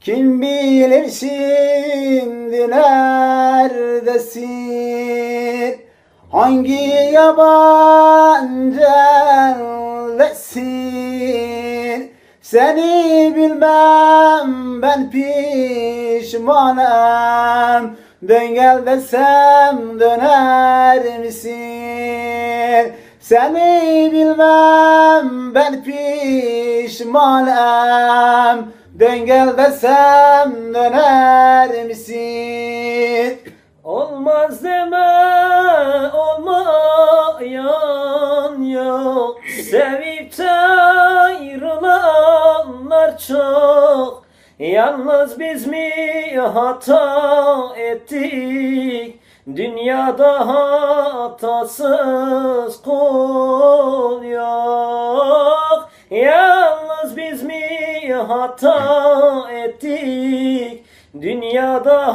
Kim bilir şimdi neredesin? Hangi yabancı eldesin? Seni bilmem ben pişmanım. Dön gel desem döner misin? Seni bilmem ben pişmanım Dön gel desem döner misin? Olmaz deme olmayan yok. Sevip de ayrılanlar çok. Yalnız biz mi hata ettik? Dünyada hatasız kul hata ettik. Dünyada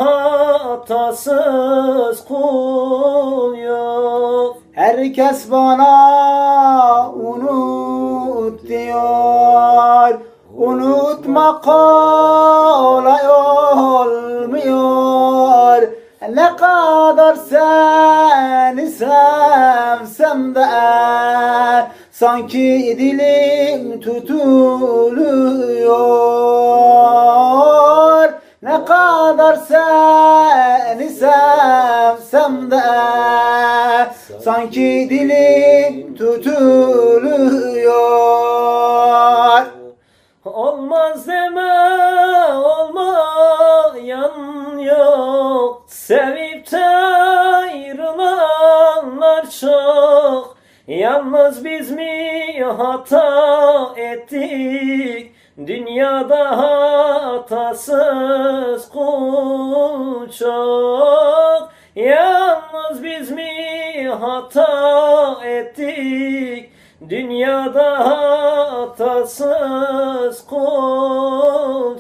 hatasız kul yok. Herkes bana unut diyor. Unutma kolay olmuyor. Ne kadar seni sevsem de Sanki dilim tutuluyor. Ne kadar seni sevsem de Sanki dilim tutuluyor. Olmaz deme olmayan yok. Sevip de ayrılanlar çok Yalnız biz mi hata ettik? Dünyada hatasız kul çok. Yalnız biz mi hata ettik? Dünyada hatasız kul